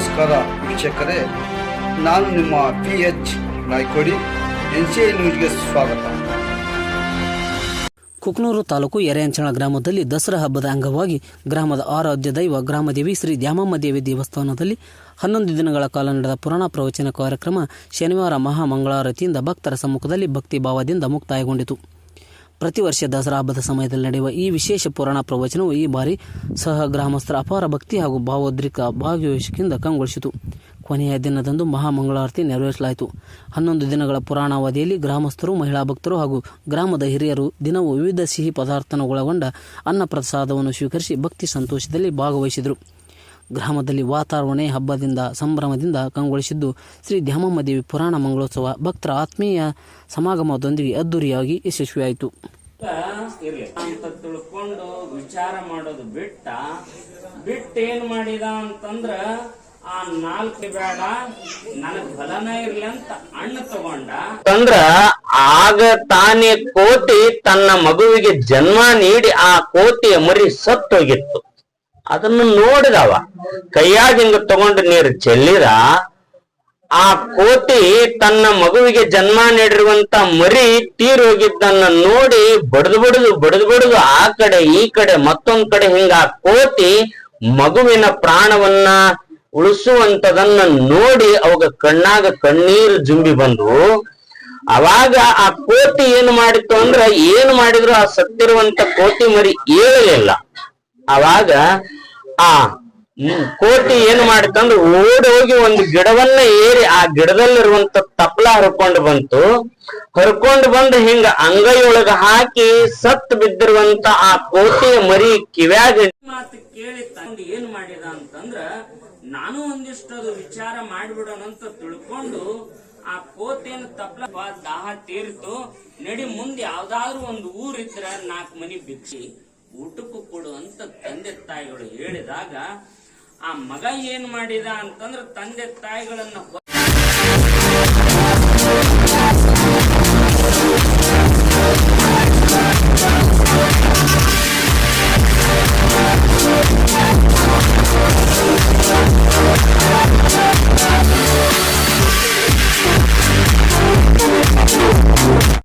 ವೀಕ್ಷಕರೇ. ನಾನು ನಿಮ್ಮ P H Naikodi N C I ನ್ಯೂಸ್ಗೆ ಸ್ವಾಗತ. ಕುಕ್ನೂರು ತಾಲೂಕು ಎರೆಯಂಚಣ ಗ್ರಾಮದಲ್ಲಿ ದಸರಾ ಹಬ್ಬದ ಅಂಗವಾಗಿ ಗ್ರಾಮದ ಆರಾಧ್ಯ ದೈವ ಗ್ರಾಮದೇವಿ ಶ್ರೀ ದ್ಯಾಮಮ್ಮ ದೇವಿ ದೇವಸ್ಥಾನದಲ್ಲಿ ಹನ್ನೊಂದು ದಿನಗಳ ಕಾಲ ನಡೆದ ಪುರಾಣ ಪ್ರವಚನ ಕಾರ್ಯಕ್ರಮ ಶನಿವಾರ ಮಹಾಮಂಗಳಾರತಿಯಿಂದ ಭಕ್ತರ ಸಮ್ಮುಖದಲ್ಲಿ ಭಕ್ತಿ ಭಾವದಿಂದ ಮುಕ್ತಾಯಗೊಂಡಿತು. ಪ್ರತಿ ವರ್ಷ ದಸರಾ ಹಬ್ಬದ ಸಮಯದಲ್ಲಿ ನಡೆಯುವ ಈ ವಿಶೇಷ ಪುರಾಣ ಪ್ರವಚನವು ಈ ಬಾರಿ ಸಹ ಗ್ರಾಮಸ್ಥರ ಅಪಾರ ಭಕ್ತಿ ಹಾಗೂ ಭಾವೋದ್ರಿಕ ಭಾಗವಹಿಸಿಕೆಯಿಂದ ಕಂಗೊಳಿಸಿತು. ಕೊನೆಯ ದಿನದಂದು ಮಹಾಮಂಗಳಾರತಿ ನೆರವೇರಿಸಲಾಯಿತು. ಹನ್ನೊಂದು ದಿನಗಳ ಪುರಾಣಾವಧಿಯಲ್ಲಿ ಗ್ರಾಮಸ್ಥರು, ಮಹಿಳಾ ಭಕ್ತರು ಹಾಗೂ ಗ್ರಾಮದ ಹಿರಿಯರು ದಿನವೂ ವಿವಿಧ ಸಿಹಿ ಪದಾರ್ಥನ ಒಳಗೊಂಡ ಅನ್ನ ಪ್ರಸಾದವನ್ನು ಸ್ವೀಕರಿಸಿ ಭಕ್ತಿ ಸಂತೋಷದಲ್ಲಿ ಭಾಗವಹಿಸಿದರು. ಗ್ರಾಮದಲ್ಲಿ ವಾತಾವರಣ ಹಬ್ಬದಿಂದ ಸಂಭ್ರಮದಿಂದ ಕಂಗೊಳಿಸಿದ್ದು ಶ್ರೀ ದ್ಯಾಮಮ್ಮ ದೇವಿ ಪುರಾಣ ಮಂಗಳೋತ್ಸವ ಭಕ್ತರ ಆತ್ಮೀಯ ಸಮಾಗಮದೊಂದಿಗೆ ಅದ್ದೂರಿಯಾಗಿ ಯಶಸ್ವಿಯಾಯಿತು. ಅಂತ ತಿಳ್ಕೊಂಡು ವಿಚಾರ ಮಾಡೋದು ಬಿಟ್ಟ ಬಿಟ್ಟು ಏನ್ ಮಾಡಿದ ಅಂತಂದ್ರ ಆ ನಾಲ್ಕು ಬೇಡ ನನಗ್ ಫಲನ ಇರ್ಲಿ ಅಂತ ಅಣ್ಣ ತಗೊಂಡ. ಅಂದ್ರ ಆಗ ತಾನೇ ಕೋಟಿ ತನ್ನ ಮಗುವಿಗೆ ಜನ್ಮ ನೀಡಿ ಆ ಕೋಟಿಯ ಮರಿ ಸತ್ತೋಗಿತ್ತು. ಅದನ್ನು ನೋಡಿದವ. ಕೈಯಾಗ ಹಿಂಗ ತಗೊಂಡು ನೀರು ಚೆಲ್ಲಿದ, ಆ ಕೋತಿ ತನ್ನ ಮಗುವಿಗೆ ಜನ್ಮ ನೀಡಿರುವಂತ ಮರಿ ತೀರೋಗಿದ್ದನ್ನ ನೋಡಿ ಬಡದು ಬಡದು ಬಡದು ಬಡದು ಆ ಕಡೆ, ಈ ಕಡೆ, ಮತ್ತೊಂದ್ ಕಡೆ ಹಿಂಗ ಆ ಕೋತಿ ಮಗುವಿನ ಪ್ರಾಣವನ್ನ ಉಳಿಸುವಂತದನ್ನ ನೋಡಿ ಅವಾಗ ಕಣ್ಣಾಗ ಕಣ್ಣೀರು ಜುಂಬಿ ಬಂದು, ಅವಾಗ ಆ ಕೋತಿ ಏನು ಮಾಡಿತ್ತು ಅಂದ್ರ ಏನು ಮಾಡಿದ್ರು ಆ ಸತ್ತಿರುವಂತ ಕೋತಿ ಮರಿ ಏಳಲಿಲ್ಲ. ಅವಾಗ ಆ, ಕೋಟಿ ಏನ್ ಮಾಡ್ತಂದ್ರೆ ಓಡಿ ಹೋಗಿ ಒಂದು ಗಿಡವನ್ನ ಏರಿ ಆ ಗಿಡದಲ್ಲಿರುವಂತ ತಪ್ಲ ಹರ್ಕೊಂಡು ಬಂತು. ಹರ್ಕೊಂಡು ಬಂದು ಹಿಂಗ ಅಂಗೈಯೊಳಗ ಹಾಕಿ ಸತ್ ಬಿದ್ದಿರುವಂತ ಆ ಕೋಟಿಯ ಮರಿ ಕಿವ್ಯಾಗ ಮಾತು ಕೇಳಿ ತಂದು ಏನ್ ಮಾಡಿದ ಅಂತಂದ್ರ, ನಾನು ಒಂದಿಷ್ಟು ಅದು ವಿಚಾರ ಮಾಡಿಬಿಡೋಣಂತ ತಿಳ್ಕೊಂಡು ಆ ಕೋತಿಯನ್ನು ತಪ್ಲ ದಾಹ ತೀರ್ತು. ನಡಿ ಮುಂದೆ ಯಾವ್ದಾದ್ರು ಒಂದು ಊರಿದ್ರ ನಾಲ್ಕು ಮನಿ ಬಿಚ್ಚಿ ಊಟಕ್ಕೂ ಕೊಡು ಅಂತ ತಂದೆ ತಾಯಿಗಳು ಹೇಳಿದಾಗ ಆ ಮಗ ಏನ್ ಮಾಡಿದ ಅಂತಂದ್ರೆ ತಂದೆ ತಾಯಿಗಳನ್ನ